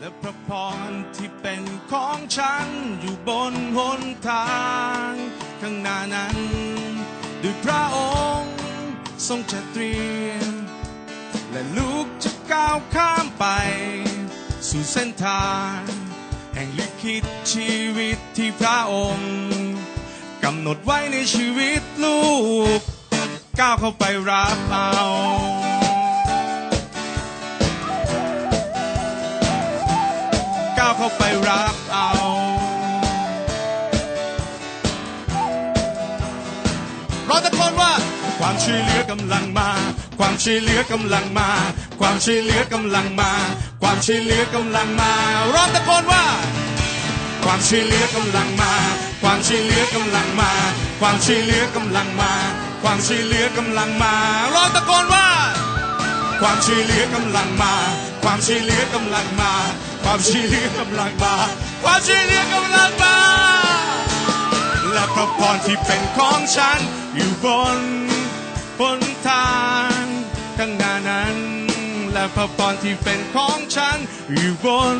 และพระพรที่เป็นของฉันอยู่บนหนทางข้างหน้านั้นด้วยพระองค์ทรงจัดเตรียม และลูกจะก้าวข้ามไป สู่เส้นทาง แห่งลิขิตชีวิตที่พระองค์กำหนดไว้ในชีวิตลูก ก้าวเข้าไปรับเอา กไปรับเอาเราตะโกนว่าความช่วยเหลือกำลังมา ความช่วยเหลือกำลังมา ความช่วยเหลือกำลังมา ความช่วยเหลือกำลังมาเราตะโกนว่า ความช่วยเหลือกำลังมา ความช่วยเหลือกำลังมา ความช่วยเหลือกำลังมา ความช่วยเหลือกำลังมาเราตะโกนว่า ความช่วยเหลือกำลังมา ความช่วยเหลือกำลังมา ความช่วยเหลือกำลังมา ความช่วยเหลือกำลังมา และพระพรที่เป็นของฉัน อยู่บนบนทางข้างหน้านั้น และพระพรที่เป็นของฉัน อยู่บน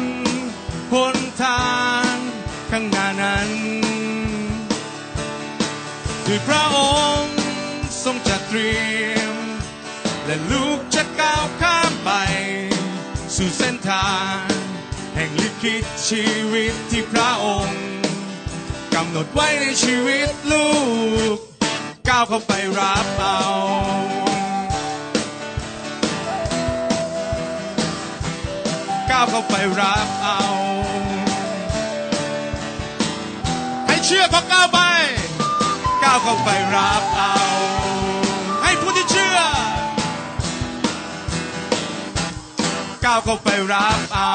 บนทางข้างหน้านั้นด้วยพระองค์ทรงจัดเตรียม และลูกจะก้าวข้า สู่เส้นทาง แห่งลิขิตชีวิตที่พระองค์กำหนดไว้ในชีวิตลูก ก้าวเข้าไปรับเอาก้าวเข้าไปรับเอา ให้เชื่อก็ก้าวไป ก้าวเข้าไปรับเอา ก้าวเข้าไปรับเอา